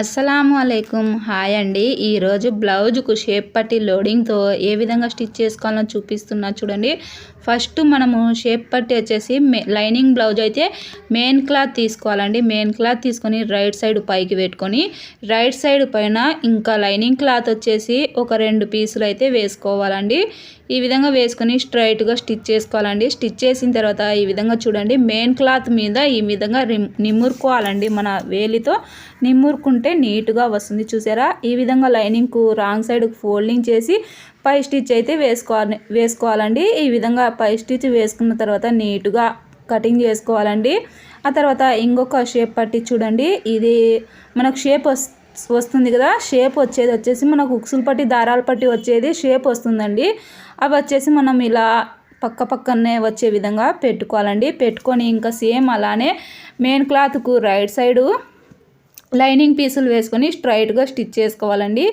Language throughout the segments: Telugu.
అస్సలాము అలైకుం హాయ్ అండి. ఈరోజు బ్లౌజ్కు షేప్ పట్టి లోడింగ్తో ఏ విధంగా స్టిచ్ చేసుకోవాలో చూపిస్తున్నా చూడండి. ఫస్ట్ మనము షేప్ పట్టి వచ్చేసి లైనింగ్ బ్లౌజ్ అయితే మెయిన్ క్లాత్ తీసుకోవాలండి. మెయిన్ క్లాత్ తీసుకొని రైట్ సైడ్ పైకి పెట్టుకొని రైట్ సైడ్ పైన ఇంకా లైనింగ్ క్లాత్ వచ్చేసి ఒక రెండు పీసులు అయితే వేసుకోవాలండి. ఈ విధంగా వేసుకొని స్ట్రైట్గా స్టిచ్ చేసుకోవాలండి. స్టిచ్ చేసిన తర్వాత ఈ విధంగా చూడండి మెయిన్ క్లాత్ మీద ఈ విధంగా నిమ్మురుకోవాలండి మన వేలితో నిమ్మురుకుంటే నీట్గా వస్తుంది. చూసారా? ఈ విధంగా లైనింగ్కు రాంగ్ సైడ్కు ఫోల్డింగ్ చేసి పై స్టిచ్ అయితే వేసుకోవాలి వేసుకోవాలండి. ఈ విధంగా పై స్టిచ్ వేసుకున్న తర్వాత నీట్గా కటింగ్ చేసుకోవాలండి. ఆ తర్వాత ఇంకొక షేప్ పట్టి చూడండి. ఇది మనకు షేప్ వస్తుంది వస్తుంది కదా షేప్ వచ్చేది వచ్చేసి మనకు ఉక్సులు పట్టి దారాలు పట్టి వచ్చేది షేప్ వస్తుందండి. అవి వచ్చేసి మనం ఇలా పక్క పక్కనే వచ్చే విధంగా పెట్టుకోవాలండి. పెట్టుకొని ఇంకా సేమ్ అలానే మెయిన్ క్లాత్కు రైట్ సైడు లైనింగ్ పీసులు వేసుకొని స్ట్రైట్గా స్టిచ్ చేసుకోవాలండి.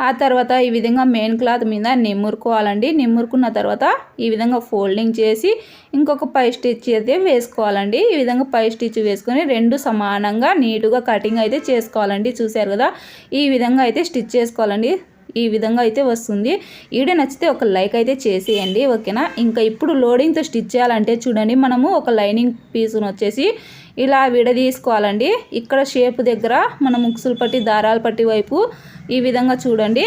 ఆ తర్వాత ఈ విధంగా మెయిన్ క్లాత్ మీద నిమ్మురుకోవాలండి. నిమ్మురుకున్న తర్వాత ఈ విధంగా ఫోల్డింగ్ చేసి ఇంకొక పై స్టిచ్ అయితే వేసుకోవాలండి. ఈ విధంగా పై స్టిచ్ వేసుకొని రెండు సమానంగా నీటుగా కటింగ్ అయితే చేసుకోవాలండి. చూశారు కదా? ఈ విధంగా అయితే స్టిచ్ చేసుకోవాలండి. ఈ విధంగా అయితే వస్తుంది. వీడియో నచ్చితే ఒక లైక్ అయితే చేసేయండి. ఓకేనా? ఇంకా ఇప్పుడు లోడింగ్తో స్టిచ్ చేయాలంటే చూడండి మనము ఒక లైనింగ్ పీస్ను వచ్చేసి ఇలా విడదీసుకోవాలండి. ఇక్కడ షేప్ దగ్గర మన ముక్సులు పట్టి దారాలు పట్టి వైపు ఈ విధంగా చూడండి.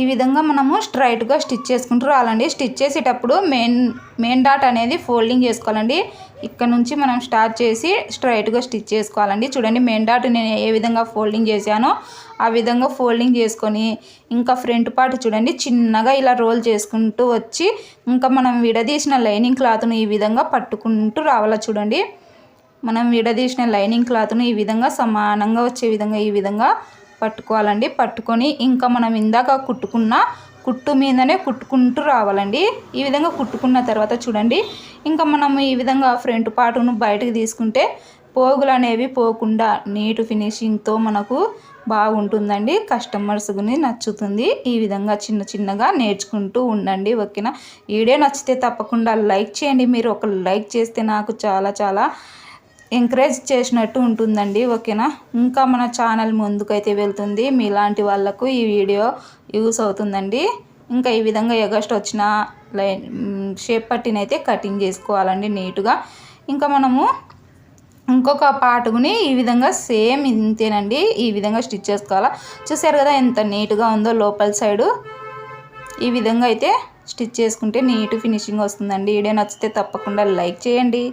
ఈ విధంగా మనము స్ట్రైట్గా స్టిచ్ చేసుకుంటూ రావాలండి. స్టిచ్ చేసేటప్పుడు మెయిన్ మెయిన్ డాట్ అనేది ఫోల్డింగ్ చేసుకోవాలండి. ఇక్కడ నుంచి మనం స్టార్ట్ చేసి స్ట్రైట్గా స్టిచ్ చేసుకోవాలండి. చూడండి మెయిన్ డాట్ నేను ఏ విధంగా ఫోల్డింగ్ చేశానో ఆ విధంగా ఫోల్డింగ్ చేసుకొని ఇంకా ఫ్రంట్ పార్ట్ చూడండి చిన్నగా ఇలా రోల్ చేసుకుంటూ వచ్చి ఇంకా మనం విడదీసిన లైనింగ్ క్లాత్ను ఈ విధంగా పట్టుకుంటూ రావాలా చూడండి. మనం విడదీసిన లైనింగ్ క్లాత్ను ఈ విధంగా సమానంగా వచ్చే విధంగా ఈ విధంగా పట్టుకోవాలండి. పట్టుకొని ఇంకా మనం ఇందాక కుట్టుకున్న కుట్టు మీదనే కుట్టుకుంటూ రావాలండి. ఈ విధంగా కుట్టుకున్న తర్వాత చూడండి. ఇంకా మనం ఈ విధంగా ఫ్రంట్ పార్ట్ను బయటకు తీసుకుంటే పోగులు అనేవి పోకుండా నీట్ ఫినిషింగ్తో మనకు బాగుంటుందండి. కస్టమర్స్ని నచ్చుతుంది. ఈ విధంగా చిన్న చిన్నగా నేర్చుకుంటూ ఉండండి. ఓకేనా? వీడియో నచ్చితే తప్పకుండా లైక్ చేయండి. మీరు ఒక లైక్ చేస్తే నాకు చాలా చాలా ఎంకరేజ్ చేసినట్టు ఉంటుందండి ఓకేనా? ఇంకా మన ఛానల్ ముందుకైతే వెళ్తుంది. మీలాంటి వాళ్ళకు ఈ వీడియో యూస్ అవుతుందండి. ఇంకా ఈ విధంగా ఎగస్ట్ వచ్చిన లైన్ షేప్ పట్టినైతే కటింగ్ చేసుకోవాలండి నీట్గా. ఇంకా మనము ఇంకొక పాటుకుని ఈ విధంగా సేమ్ ఇంతేనండి. ఈ విధంగా స్టిచ్ చేసుకోవాలా. చూసారు కదా ఎంత నీట్గా ఉందో లోపల సైడు. ఈ విధంగా అయితే స్టిచ్ చేసుకుంటే నీట్ ఫినిషింగ్ వస్తుందండి. వీడియో నచ్చితే తప్పకుండా లైక్ చేయండి.